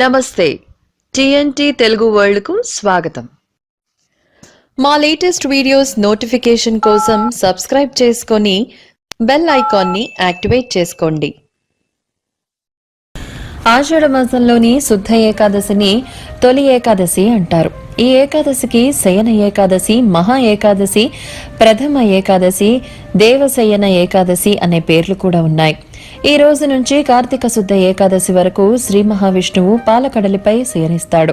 నమస్తే. టిఎన్టీ తెలుగు వరల్డ్కు స్వాగతం. మా లేటెస్ట్ వీడియోస్ నోటిఫికేషన్ కోసం సబ్స్క్రైబ్ చేసుకొని బెల్ ఐకాన్ని యాక్టివేట్ చేసుకోండి. ఆషాఢ మాసంలోని శుద్ధ ఏకాదశిని తొలి ఏకాదశి అంటారు. ఈ ఏకాదశికి శయన ఏకాదశి మహా ఏకాదశి ప్రథమ ఏకాదశి దేవశయన ఏకాదశి అనే పేర్లు కూడా ఉన్నాయి. ఈ రోజు నుంచి కార్తీక శుద్ధ ఏకాదశి వరకు శ్రీ మహావిష్ణువు పాలకడలిపై శయనిస్తాడు.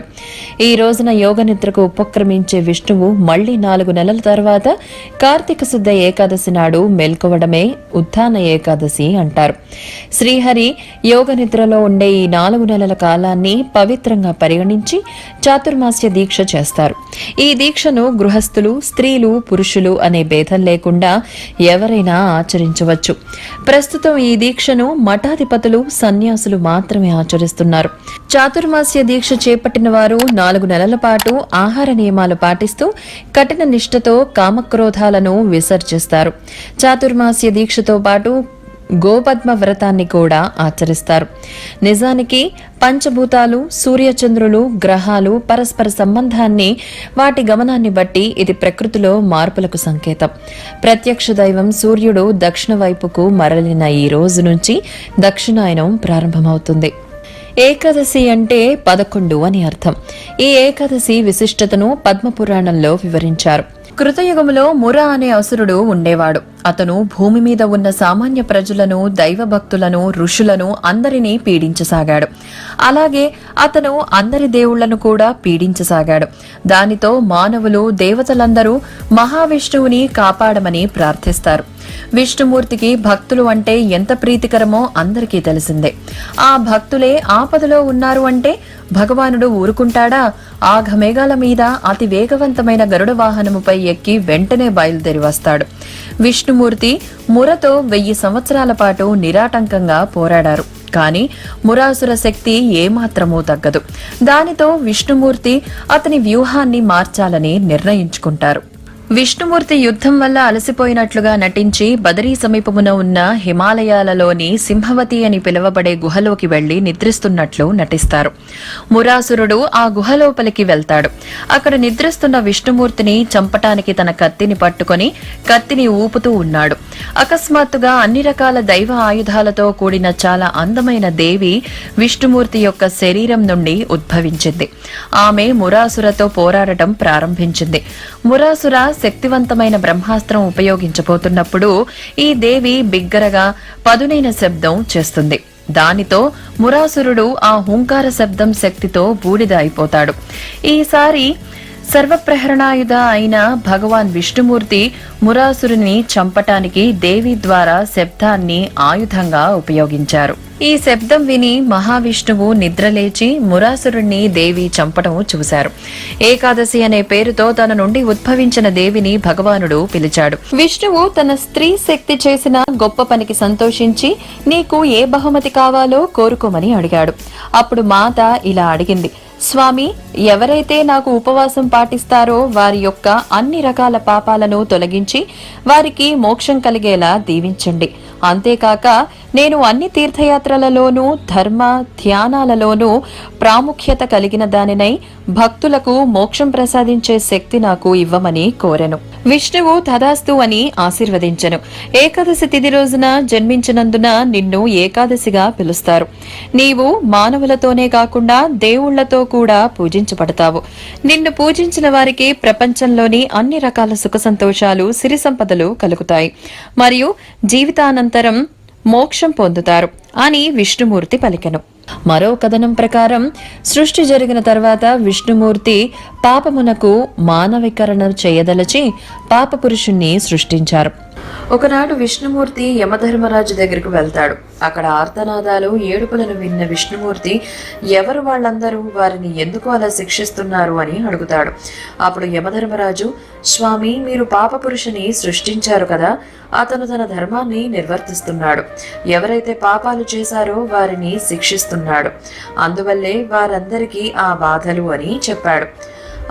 ఈ రోజున యోగ నిద్రకు ఉపక్రమించే విష్ణువు మళ్ళీ నాలుగు నెలల తర్వాత కార్తీక శుద్ధ ఏకాదశి నాడు మేల్కోవడమే ఉత్థాన ఏకాదశి అంటారు. శ్రీహరి యోగ నిద్రలో ఉండే ఈ నాలుగు నెలల కాలాన్ని పవిత్రంగా పరిగణించి చాతుర్మాస్య దీక్ష చేస్తారు. ఈ దీక్షను గృహస్థులు స్త్రీలు పురుషులు అనే భేదం లేకుండా ఎవరైనా ఆచరించవచ్చు. ప్రస్తుతం ఈ దీక్ష దీక్షను మఠాధిపతులు సన్యాసులు మాత్రమే ఆచరిస్తున్నారు. చాతుర్మాస్య దీక్ష చేపట్టిన వారు నాలుగు నెలల పాటు ఆహార నియమాలు పాటిస్తూ కఠిన నిష్ఠతో కామక్రోధాలను విసర్జిస్తారు. చాతుర్మాస్య దీక్షతో పాటు గోపద్మ వ్రతాన్ని కూడా ఆచరిస్తారు. నిజానికి పంచభూతాలు సూర్యచంద్రులు గ్రహాలు పరస్పర సంబంధాన్ని వాటి గమనాన్ని బట్టి ఇది ప్రకృతిలో మార్పులకు సంకేతం. ప్రత్యక్ష దైవం సూర్యుడు దక్షిణ వైపుకు మరలిన ఈ రోజు నుంచి దక్షిణాయనం ప్రారంభమవుతుంది. ఏకాదశి అంటే పదకొండు అని అర్థం. ఈ ఏకాదశి విశిష్టతను పద్మపురాణంలో వివరించారు. కృతయుగములో ముర అనే అసురుడు ఉండేవాడు. అతను భూమి మీద ఉన్న సామాన్య ప్రజలను దైవభక్తులను ఋషులను అందరినీ పీడించసాగాడు. అలాగే అతను అందరి దేవుళ్ళను కూడా పీడించసాగాడు. దానితో మానవులు దేవతలందరూ మహావిష్ణువుని కాపాడమని ప్రార్థిస్తారు. విష్ణుమూర్తికి భక్తులు అంటే ఎంత ప్రీతికరమో అందరికీ తెలిసిందే. ఆ భక్తులే ఆపదలో ఉన్నారు అంటే భగవానుడు ఊరుకుంటాడా? ఆఘమేఘాల మీద అతి వేగవంతమైన గరుడ వాహనముపై ఎక్కి వెంటనే బయలుదేరి వస్తాడు. విష్ణుమూర్తి మురతో వెయ్యి సంవత్సరాల పాటు నిరాటంకంగా పోరాడారు. కానీ మురాసుర శక్తి ఏమాత్రమూ తగ్గదు. దానితో విష్ణుమూర్తి అతని వ్యూహాన్ని మార్చాలని నిర్ణయించుకుంటారు. విష్ణుమూర్తి యుద్ధం వల్ల అలసిపోయినట్లుగా నటించి బదరీ సమీపమున ఉన్న హిమాలయాలలోని సింహవతి అని పిలువబడే గుహలోకి వెళ్ళి నిద్రిస్తున్నట్లు నటిస్తారు. మురాసురుడు ఆ గుహలోపలికి వెళ్తాడు. అక్కడ నిద్రిస్తున్న విష్ణుమూర్తిని చంపటానికి తన కత్తిని పట్టుకొని కత్తిని ఊపుతూ ఉన్నాడు. అకస్మాత్తుగా అన్ని రకాల దైవ ఆయుధాలతో కూడిన చాలా అందమైన దేవి విష్ణుమూర్తి యొక్క శరీరం నుండి ఉద్భవించింది. ఆమె మురాసురతో పోరాడటం ప్రారంభించింది. మురాసుర శక్తివంతమైన బ్రహ్మాస్త్రం ఉపయోగించబోతున్నప్పుడు ఈ దేవి బిగ్గరగా పదునైన శబ్దం చేస్తుంది. దానితో మురాసురుడు ఆ హుంకార శబ్దం శక్తితో బూడిద అయిపోతాడు. ఈసారి సర్వప్రహరణాయుధ అయిన భగవాన్ విష్ణుమూర్తి మురాసురుని చంపటానికి దేవి ద్వారా శబ్దాన్ని ఆయుధంగా ఉపయోగించారు. ఈ శబ్దం విని మహావిష్ణువు నిద్రలేచి మురాసురుణ్ణి దేవి చంపటం చూశారు. ఏకాదశి అనే పేరుతో తన నుండి ఉద్భవించిన దేవిని భగవానుడు పిలిచాడు. విష్ణువు తన స్త్రీ శక్తి చేసిన గొప్ప పనికి సంతోషించి నీకు ఏ బహుమతి కావాలో కోరుకోమని అడిగాడు. అప్పుడు మాత ఇలా అడిగింది. స్వామి ఎవరైతే నాకు ఉపవాసం పాటిస్తారో వారి యొక్క అన్ని రకాల పాపాలను తొలగించి వారికి మోక్షం కలిగేలా దీవించండి. అంతేకాక నేను అన్ని తీర్థయాత్రలలోనూ ధర్మ ధ్యానాలలోనూ ప్రాముఖ్యత కలిగిన దానినై భక్తులకు మోక్షం ప్రసాదించే శక్తి నాకు ఇవ్వమని కోరెను. విష్ణువు తదాస్తు అని ఆశీర్వదించెను. ఏకాదశి తిథి రోజున జన్మించినందున నిన్ను ఏకాదశిగా పిలుస్తారు. నీవు మానవులతోనే కాకుండా దేవుళ్ళతో కూడా పూజించబడతావు. నిన్ను పూజించిన వారికి ప్రపంచంలోని అన్ని రకాల సుఖ సంతోషాలు సిరి సంపదలు కలుగుతాయి. మరియు జీవితానంతరం మోక్షం పొందుతారు అని విష్ణుమూర్తి పలికెను. మరో కథనం ప్రకారం సృష్టి జరిగిన తర్వాత విష్ణుమూర్తి పాపమునకు మానవీకరణ చేయదలచి పాపపురుషుణ్ణి సృష్టించారు. ఒకనాడు విష్ణుమూర్తి యమధర్మరాజు దగ్గరకు వెళ్తాడు. అక్కడ ఆర్తనాదాలు ఏడుపులను విన్న విష్ణుమూర్తి ఎవరు వాళ్ళందరూ వారిని ఎందుకు అలా శిక్షిస్తున్నారు అని అడుగుతాడు. అప్పుడు యమధర్మరాజు స్వామి మీరు పాపపురుషుని సృష్టించారు కదా అతను తన ధర్మాన్ని నిర్వర్తిస్తున్నాడు. ఎవరైతే పాపాలు చేశారో వారిని శిక్షిస్తున్నాడు. అందువల్లే వారందరికీ ఆ బాధలు అని చెప్పాడు.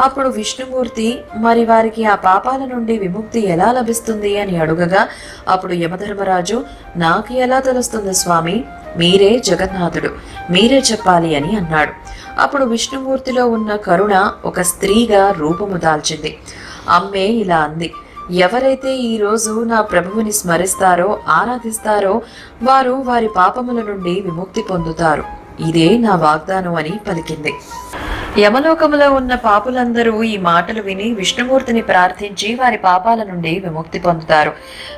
అప్పుడు విష్ణుమూర్తి మరి వారికి ఆ పాపాల నుండి విముక్తి ఎలా లభిస్తుంది? అని అడుగగా అప్పుడు యమధర్మరాజు నాకు ఎలా తెలుస్తుంది స్వామి? మీరే జగన్నాథుడు మీరే చెప్పాలి అని అన్నాడు. అప్పుడు విష్ణుమూర్తిలో ఉన్న కరుణ ఒక స్త్రీగా రూపము దాల్చింది. అమ్మే ఇలా అంది ఎవరైతే ఈ రోజు నా ప్రభువుని స్మరిస్తారో ఆరాధిస్తారో వారు వారి పాపముల నుండి విముక్తి పొందుతారు. ఇదే నా వాగ్దానం అని పలికింది. యమలోకములో ఉన్న పాపులందరూ ఈ మాటలు విని విష్ణుమూర్తిని ప్రార్థించి వారి పాపాల నుండి విముక్తి పొందుతారు.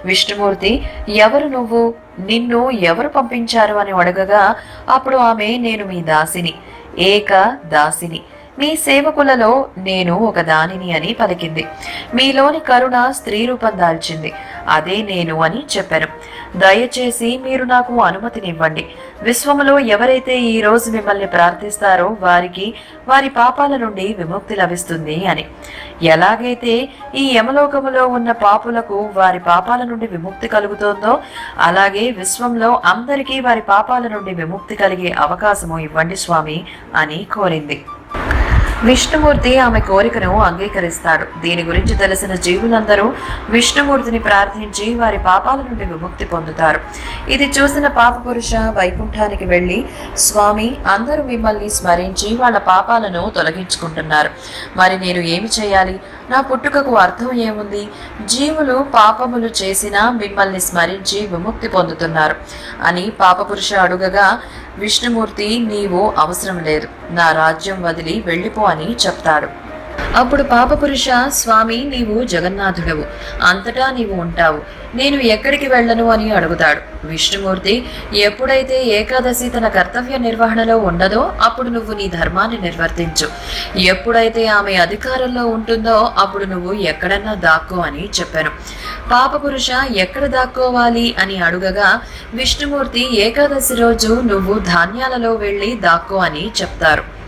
విష్ణుమూర్తి ఎవరు నువ్వు? నిన్ను ఎవరు పంపించారు అని అడగగా అప్పుడు ఆమె నేను మీ దాసిని. ఏక దాసిని. మీ సేవకులలో నేను ఒక దానిని అని పలికింది. మీలోని కరుణ స్త్రీ రూపం దాల్చింది. అదే నేను అని చెప్పాను. దయచేసి మీరు నాకు అనుమతినివ్వండి. విశ్వములో ఎవరైతే ఈ రోజు మిమ్మల్ని ప్రార్థిస్తారో వారికి వారి పాపాల నుండి విముక్తి లభిస్తుంది అని. ఎలాగైతే ఈ యమలోకములో ఉన్న పాపులకు వారి పాపాల నుండి విముక్తి కలుగుతోందో అలాగే విశ్వంలో అందరికీ వారి పాపాల నుండి విముక్తి కలిగే అవకాశము ఇవ్వండి స్వామి అని కోరింది. విష్ణుమూర్తి ఆమె కోరికను అంగీకరిస్తాడు దీని గురించి తెలిసిన జీవులందరూ విష్ణుమూర్తిని ప్రార్థించి వారి పాపాల నుండి విముక్తి పొందుతారు. ఇది చూసిన పాపపురుష వైకుంఠానికి వెళ్ళి స్వామి అందరూ మిమ్మల్ని స్మరించి వాళ్ళ పాపాలను తొలగించుకుంటున్నారు. మరి నేను ఏమి చేయాలి? నా పుట్టుకకు అర్థం ఏముంది? జీవులు పాపములు చేసినా మిమ్మల్ని స్మరించి విముక్తి పొందుతున్నారు అని పాపపురుష అడుగగా విష్ణుమూర్తి నీవు అవసరం లేదు. నా రాజ్యం వదిలి వెళ్ళిపో అని చెప్తాడు. అప్పుడు పాపపురుష స్వామి నీవు జగన్నాథుడవు. అంతటా నీవు ఉంటావు. నేను ఎక్కడికి వెళ్ళను? అని అడుగుతాడు. విష్ణుమూర్తి ఎప్పుడైతే ఏకాదశి తన కర్తవ్య నిర్వహణలో ఉండదో అప్పుడు నువ్వు నీ ధర్మాన్ని నిర్వర్తించు. ఎప్పుడైతే ఆమె అధికారంలో ఉంటుందో అప్పుడు నువ్వు ఎక్కడన్నా దాక్కో అని చెప్పాను. పాపపురుష ఎక్కడ దాక్కోవాలి? అని అడుగగా విష్ణుమూర్తి ఏకాదశి రోజు నువ్వు ధాన్యాలలో వెళ్ళి దాక్కో అని చెప్తారు.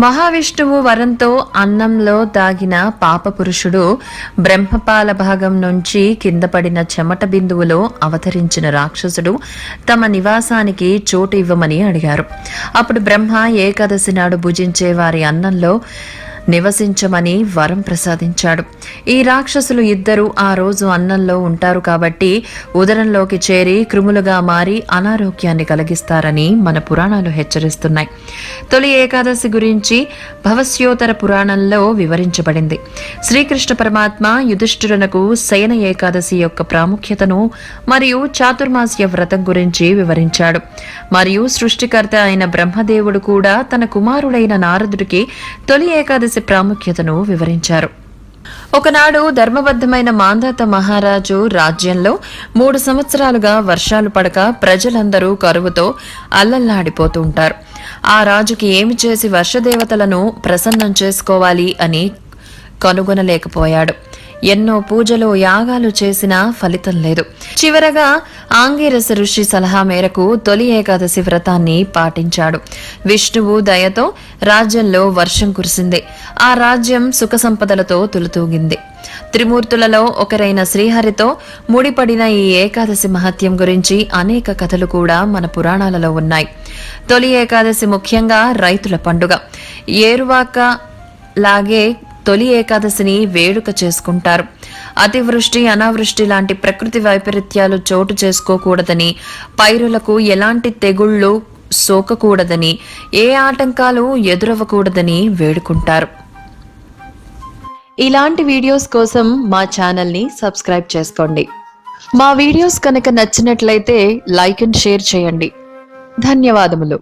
మహావిష్ణువు వరంతో అన్నంలో దాగిన పాపపురుషుడు బ్రహ్మపాల భాగం నుంచి కింద పడిన చెమట బిందువులో అవతరించిన రాక్షసుడు తమ నివాసానికి చోటు ఇవ్వమని అడిగారు. అప్పుడు బ్రహ్మ ఏకాదశి నాడు భుజించే వారి అన్నంలో నివసించమని వరం ప్రసాదించాడు. ఈ రాక్షసులు ఇద్దరు ఆ రోజు అన్నంలో ఉంటారు కాబట్టి ఉదరంలోకి చేరి క్రిములుగా మారి అనారోగ్యాన్ని కలిగిస్తారని మన పురాణాలు హెచ్చరిస్తున్నాయి. తొలి ఏకాదశి గురించి భవస్యోతర పురాణంలో వివరించబడింది. శ్రీకృష్ణ పరమాత్మ యుధిష్ఠిరునకు శయన ఏకాదశి యొక్క ప్రాముఖ్యతను మరియు చాతుర్మాస్య వ్రతం గురించి వివరించాడు. మరియు సృష్టికర్త అయిన బ్రహ్మదేవుడు కూడా తన కుమారుడైన నారదుడికి తొలి ఏకాదశి ప్రాముఖ్యతను వివరించారు. ఒకనాడు ధర్మబద్ధమైన మాంధాత మహారాజు రాజ్యంలో మూడు సంవత్సరాలుగా వర్షాలు పడక ప్రజలందరూ కరువుతో అల్లల్లాడిపోతూ ఉంటారు. ఆ రాజుకి ఏమి చేసి వర్షదేవతలను ప్రసన్నం చేసుకోవాలి అని కనుగొనలేకపోయాడు. ఎన్నో పూజలు యాగాలు చేసినా ఫలితం లేదు. చివరగా ఆంగిరస ఋషి సలహా మేరకు తొలి ఏకాదశి వ్రతాన్ని పాటించాడు. విష్ణువు దయతో రాజ్యంలో వర్షం కురిసింది. ఆ రాజ్యం సుఖ సంపదలతో తులుతూగింది. త్రిమూర్తులలో ఒకరైన శ్రీహరితో ముడిపడిన ఈ ఏకాదశి మహత్యం గురించి అనేక కథలు కూడా మన పురాణాలలో ఉన్నాయి. తొలి ఏకాదశి ముఖ్యంగా రైతుల పండుగ. ఏరువాక లాగే తొలి ఏకాదశిని వేడుక చేసుకుంటారు. అతివృష్టి అనావృష్టి లాంటి ప్రకృతి వైపరీత్యాలు చోటు చేసుకోకూడదని పైరులకు ఎలాంటి తెగుళ్ళు సోకకూడదని ఏ ఆటంకాలు ఎదురవ్వకూడదని వేడుకుంటారు. ఇలాంటి వీడియోస్ కోసం మా ఛానల్ని సబ్స్క్రైబ్ చేసుకోండి. మా వీడియోస్ కనుక నచ్చినట్లయితే లైక్ అండ్ షేర్ చేయండి. ధన్యవాదములు.